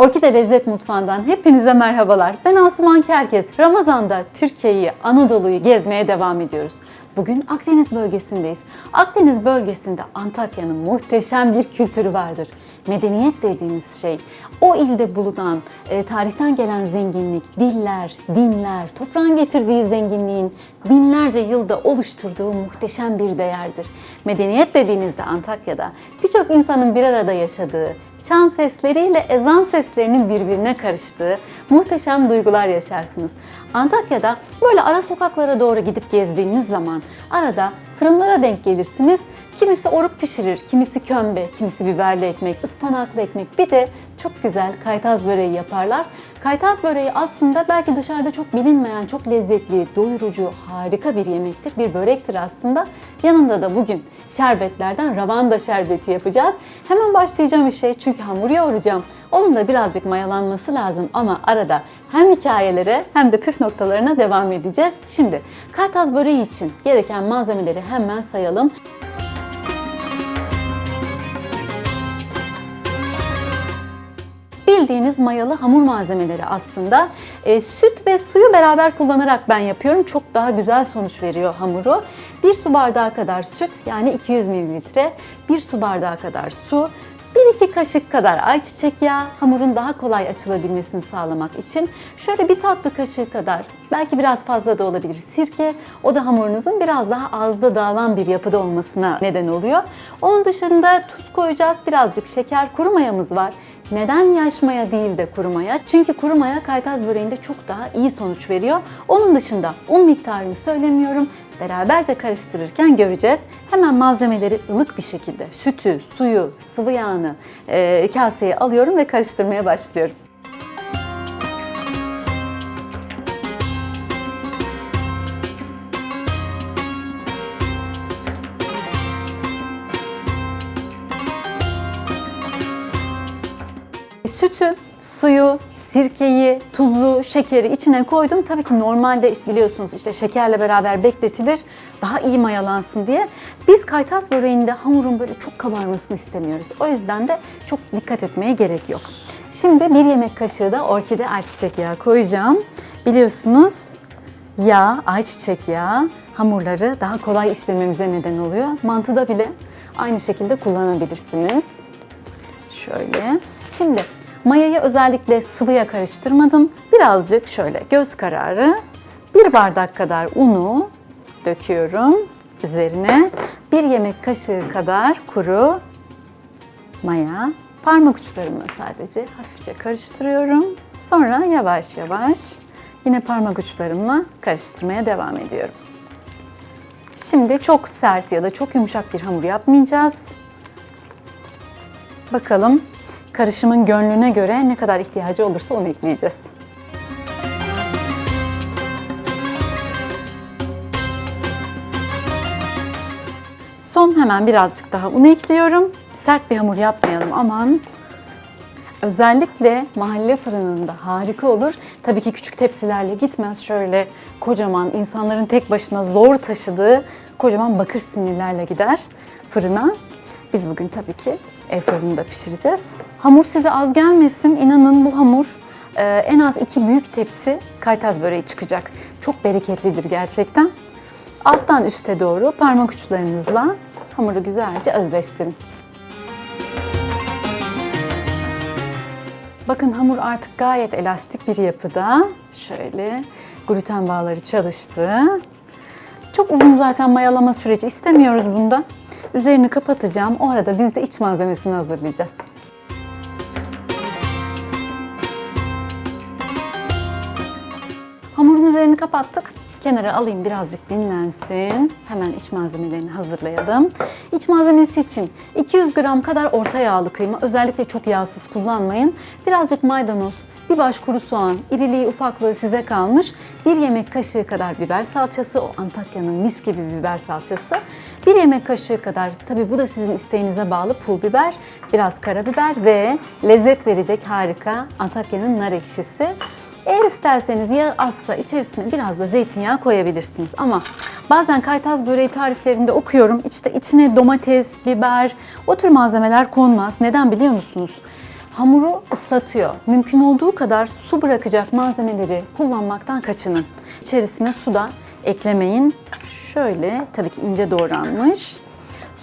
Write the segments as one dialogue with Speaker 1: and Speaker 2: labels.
Speaker 1: Orkide Lezzet Mutfağı'ndan hepinize merhabalar. Ben Asuman Kerkez. Ramazan'da Türkiye'yi, Anadolu'yu gezmeye devam ediyoruz. Bugün Akdeniz bölgesindeyiz. Akdeniz bölgesinde Antakya'nın muhteşem bir kültürü vardır. Medeniyet dediğimiz şey, o ilde bulunan e, tarihten gelen zenginlik, diller, dinler, toprağın getirdiği zenginliğin binlerce yılda oluşturduğu muhteşem bir değerdir. Medeniyet dediğinizde Antakya'da birçok insanın bir arada yaşadığı, çan sesleriyle ezan seslerinin birbirine karıştığı muhteşem duygular yaşarsınız. Antakya'da böyle ara sokaklara doğru gidip gezdiğiniz zaman arada fırınlara denk gelirsiniz. Kimisi oruk pişirir, kimisi kömbe, kimisi biberli ekmek, ıspanaklı ekmek. Bir de çok güzel kaytaz böreği yaparlar. Kaytaz böreği aslında belki dışarıda çok bilinmeyen, çok lezzetli, doyurucu, harika bir yemektir. Bir börektir aslında. Yanında da bugün şerbetlerden ravanda şerbeti yapacağız. Hemen başlayacağım işe çünkü hamur yoğuracağım. Onun da birazcık mayalanması lazım ama arada hem hikayelere hem de püf noktalarına devam edeceğiz. Şimdi kaytaz böreği için gereken malzemeleri hemen sayalım. Bildiğiniz mayalı hamur malzemeleri aslında. E, süt ve suyu beraber kullanarak ben yapıyorum. Çok daha güzel sonuç veriyor hamuru. Bir su bardağı kadar süt yani 200 mililitre, bir su bardağı kadar su, 1-2 kaşık kadar ayçiçek yağı hamurun daha kolay açılabilmesini sağlamak için şöyle bir tatlı kaşığı kadar belki biraz fazla da olabilir sirke o da hamurunuzun biraz daha ağızda dağılan bir yapıda olmasına neden oluyor. Onun dışında tuz koyacağız birazcık şeker kuru mayamız var. Neden yaş maya değil de kuru maya? Çünkü kuru maya kaytaz böreğinde çok daha iyi sonuç veriyor. Onun dışında un miktarını söylemiyorum. Beraberce karıştırırken göreceğiz. Hemen malzemeleri ılık bir şekilde sütü, suyu, sıvı yağını e, kaseye alıyorum ve karıştırmaya başlıyorum. Sütü, suyu, sirkeyi, tuzu, şekeri içine koydum. Tabii ki normalde biliyorsunuz işte şekerle beraber bekletilir. Daha iyi mayalansın diye. Biz kaytaz böreğinde hamurun böyle çok kabarmasını istemiyoruz. O yüzden de çok dikkat etmeye gerek yok. Şimdi bir yemek kaşığı da orkide ayçiçek yağı koyacağım. Biliyorsunuz yağ, ayçiçek yağı hamurları daha kolay işlememize neden oluyor. Mantıda bile aynı şekilde kullanabilirsiniz. Şöyle. Şimdi mayayı özellikle sıvıya karıştırmadım. Birazcık şöyle göz kararı bir bardak kadar unu döküyorum üzerine. Bir yemek kaşığı kadar kuru maya. Parmak uçlarımla sadece hafifçe karıştırıyorum. Sonra yavaş yavaş yine parmak uçlarımla karıştırmaya devam ediyorum. Şimdi çok sert ya da çok yumuşak bir hamur yapmayacağız. Bakalım karışımın gönlüne göre ne kadar ihtiyacı olursa onu ekleyeceğiz. Son hemen birazcık daha un ekliyorum. Sert bir hamur yapmayalım aman. Özellikle mahalle fırınında harika olur. Tabii ki küçük tepsilerle gitmez. Şöyle kocaman insanların tek başına zor taşıdığı kocaman bakır sinirlerle gider fırına. Biz bugün tabii ki ev fırınında pişireceğiz. Hamur size az gelmesin. İnanın bu hamur e, en az iki büyük tepsi kaytaz böreği çıkacak. Çok bereketlidir gerçekten. Alttan üste doğru parmak uçlarınızla hamuru güzelce özleştirin. Bakın hamur artık gayet elastik bir yapıda. Şöyle gluten bağları çalıştı. Çok uzun zaten mayalama süreci istemiyoruz bunda. Üzerini kapatacağım. O arada biz de iç malzemesini hazırlayacağız. Hamurun üzerini kapattık. Kenara alayım birazcık dinlensin. Hemen iç malzemelerini hazırlayalım. İç malzemesi için 200 gram kadar orta yağlı kıyma. Özellikle çok yağsız kullanmayın. Birazcık maydanoz, bir baş kuru soğan, iriliği ufaklığı size kalmış. Bir yemek kaşığı kadar biber salçası, o Antakya'nın mis gibi biber salçası. Bir yemek kaşığı kadar, tabi bu da sizin isteğinize bağlı pul biber, biraz karabiber ve lezzet verecek harika Antakya'nın nar ekşisi. Eğer isterseniz ya azsa içerisine biraz da zeytinyağı koyabilirsiniz. Ama bazen kaytaz böreği tariflerinde okuyorum. İşte içine domates, biber, o tür malzemeler konmaz. Neden biliyor musunuz? hamuru ıslatıyor. Mümkün olduğu kadar su bırakacak malzemeleri kullanmaktan kaçının. İçerisine su da eklemeyin. Şöyle tabii ki ince doğranmış.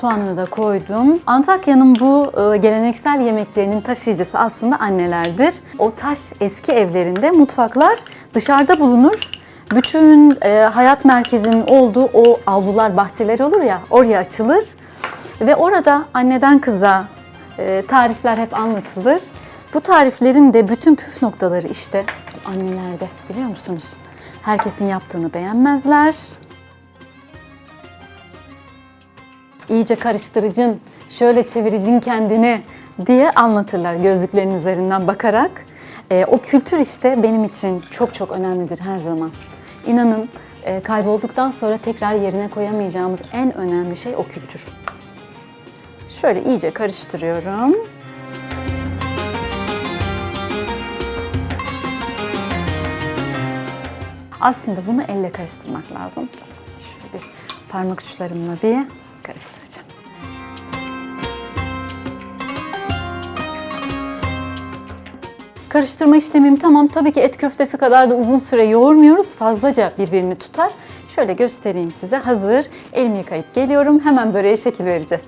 Speaker 1: Soğanını da koydum. Antakya'nın bu e, geleneksel yemeklerinin taşıyıcısı aslında annelerdir. O taş eski evlerinde mutfaklar dışarıda bulunur. Bütün e, hayat merkezinin olduğu o avlular, bahçeler olur ya oraya açılır. Ve orada anneden kıza e, tarifler hep anlatılır. Bu tariflerin de bütün püf noktaları işte annelerde biliyor musunuz? Herkesin yaptığını beğenmezler. İyice karıştırıcın, şöyle çeviricin kendini diye anlatırlar gözlüklerin üzerinden bakarak. E, o kültür işte benim için çok çok önemlidir her zaman. İnanın e, kaybolduktan sonra tekrar yerine koyamayacağımız en önemli şey o kültür. Şöyle iyice karıştırıyorum. Aslında bunu elle karıştırmak lazım. Şöyle parmak uçlarımla bir karıştıracağım. Karıştırma işlemim tamam. Tabii ki et köftesi kadar da uzun süre yoğurmuyoruz. Fazlaca birbirini tutar. Şöyle göstereyim size. Hazır. Elimi yıkayıp geliyorum. Hemen böreğe şekil vereceğiz.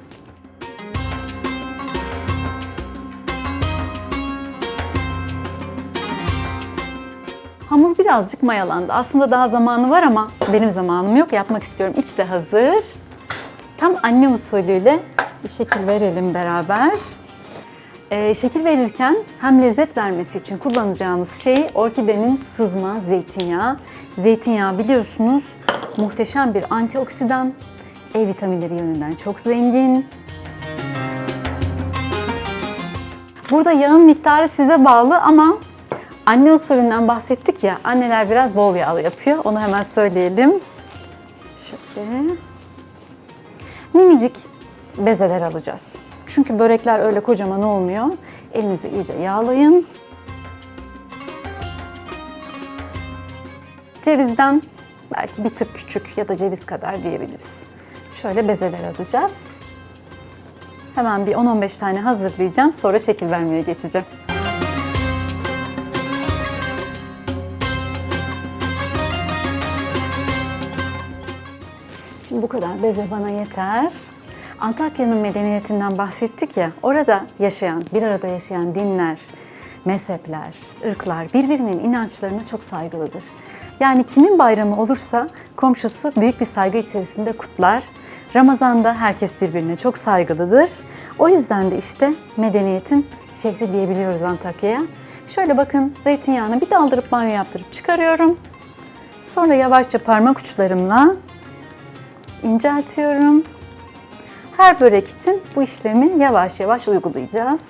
Speaker 1: Hamur birazcık mayalandı. Aslında daha zamanı var ama benim zamanım yok. Yapmak istiyorum. İç de hazır. Tam anne usulüyle bir şekil verelim beraber. Ee, şekil verirken hem lezzet vermesi için kullanacağımız şey orkidenin sızma zeytinyağı. Zeytinyağı biliyorsunuz muhteşem bir antioksidan. E vitaminleri yönünden çok zengin. Burada yağın miktarı size bağlı ama anne usulünden bahsettik ya. Anneler biraz bol yağlı yapıyor. Onu hemen söyleyelim. Şöyle minicik bezeler alacağız. Çünkü börekler öyle kocaman olmuyor. Elinizi iyice yağlayın. Cevizden belki bir tık küçük ya da ceviz kadar diyebiliriz. Şöyle bezeler alacağız. Hemen bir 10-15 tane hazırlayacağım. Sonra şekil vermeye geçeceğim. Şimdi bu kadar beze bana yeter. Antakya'nın medeniyetinden bahsettik ya, orada yaşayan, bir arada yaşayan dinler, mezhepler, ırklar birbirinin inançlarına çok saygılıdır. Yani kimin bayramı olursa komşusu büyük bir saygı içerisinde kutlar. Ramazan'da herkes birbirine çok saygılıdır. O yüzden de işte medeniyetin şehri diyebiliyoruz Antakya'ya. Şöyle bakın zeytinyağını bir daldırıp banyo yaptırıp çıkarıyorum. Sonra yavaşça parmak uçlarımla inceltiyorum. Her börek için bu işlemi yavaş yavaş uygulayacağız.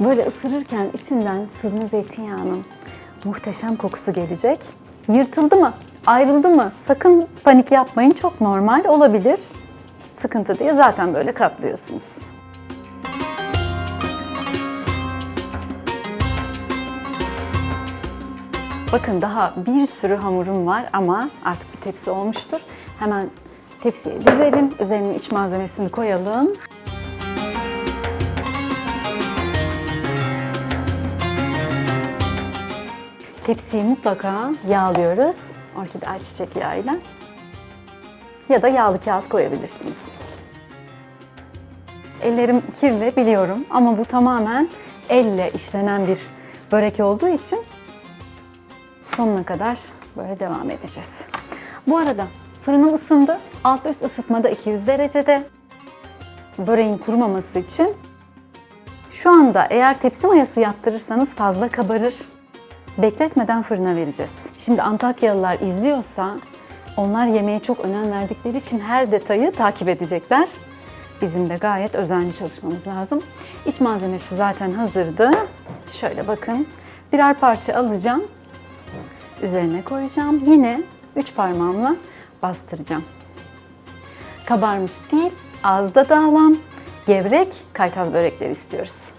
Speaker 1: Böyle ısırırken içinden sızma zeytinyağının muhteşem kokusu gelecek. Yırtıldı mı? Ayrıldı mı? Sakın panik yapmayın. Çok normal olabilir. Hiç sıkıntı değil. Zaten böyle katlıyorsunuz. Bakın daha bir sürü hamurum var ama artık bir tepsi olmuştur. Hemen tepsiye dizelim. Üzerine iç malzemesini koyalım. Tepsiyi mutlaka yağlıyoruz. Orkide ayçiçek yağıyla. Ya da yağlı kağıt koyabilirsiniz. Ellerim kirli biliyorum ama bu tamamen elle işlenen bir börek olduğu için sonuna kadar böyle devam edeceğiz. Bu arada fırınım ısındı. Alt üst ısıtmada 200 derecede. Böreğin kurumaması için. Şu anda eğer tepsi mayası yaptırırsanız fazla kabarır. Bekletmeden fırına vereceğiz. Şimdi Antakyalılar izliyorsa onlar yemeğe çok önem verdikleri için her detayı takip edecekler. Bizim de gayet özenli çalışmamız lazım. İç malzemesi zaten hazırdı. Şöyle bakın. Birer parça alacağım. Üzerine koyacağım. Yine üç parmağımla bastıracağım. Kabarmış değil, ağızda dağılan, gevrek kaytaz börekleri istiyoruz.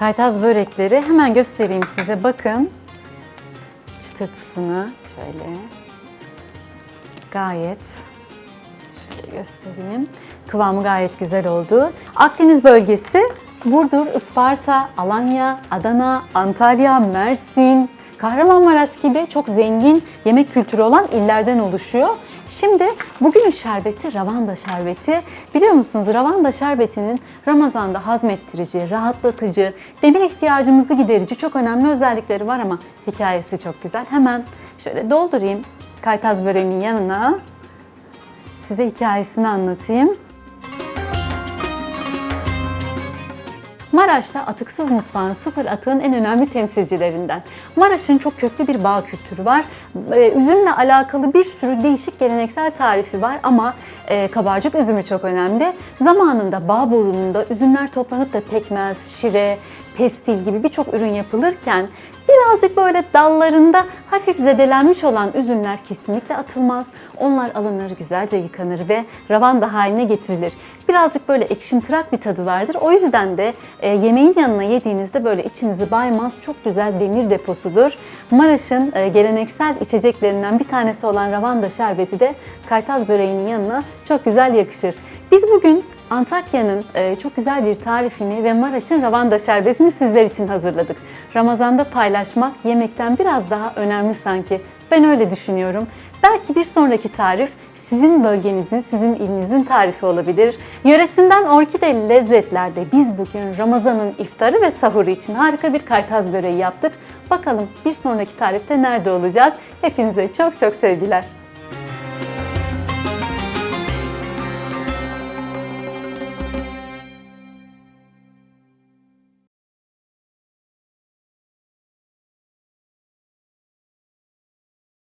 Speaker 1: Kaytaz börekleri hemen göstereyim size. Bakın çıtırtısını şöyle gayet şöyle göstereyim. Kıvamı gayet güzel oldu. Akdeniz bölgesi Burdur, Isparta, Alanya, Adana, Antalya, Mersin, Kahramanmaraş gibi çok zengin yemek kültürü olan illerden oluşuyor. Şimdi bugünün şerbeti ravanda şerbeti. Biliyor musunuz ravanda şerbetinin Ramazan'da hazmettirici, rahatlatıcı, demir ihtiyacımızı giderici çok önemli özellikleri var ama hikayesi çok güzel. Hemen şöyle doldurayım kaytaz böreğimin yanına. Size hikayesini anlatayım. Maraş'ta atıksız mutfağın sıfır atığın en önemli temsilcilerinden. Maraş'ın çok köklü bir bağ kültürü var. Ee, üzümle alakalı bir sürü değişik geleneksel tarifi var ama e, kabarcık üzümü çok önemli. Zamanında bağ bozumunda üzümler toplanıp da pekmez, şire, pestil gibi birçok ürün yapılırken birazcık böyle dallarında hafif zedelenmiş olan üzümler kesinlikle atılmaz. Onlar alınır, güzelce yıkanır ve ravanda haline getirilir. Birazcık böyle ekşimtırak bir tadı vardır. O yüzden de e, yemeğin yanına yediğinizde böyle içinizi baymaz. Çok güzel demir deposudur. Maraş'ın e, geleneksel içeceklerinden bir tanesi olan ravanda şerbeti de kaytaz böreğinin yanına çok güzel yakışır. Biz bugün Antakya'nın e, çok güzel bir tarifini ve Maraş'ın ravanda şerbetini sizler için hazırladık. Ramazanda paylaşmak yemekten biraz daha önemli sanki. Ben öyle düşünüyorum. Belki bir sonraki tarif sizin bölgenizin, sizin ilinizin tarifi olabilir. Yöresinden orkideli lezzetlerde biz bugün Ramazan'ın iftarı ve sahuru için harika bir kaytaz böreği yaptık. Bakalım bir sonraki tarifte nerede olacağız? Hepinize çok çok sevgiler.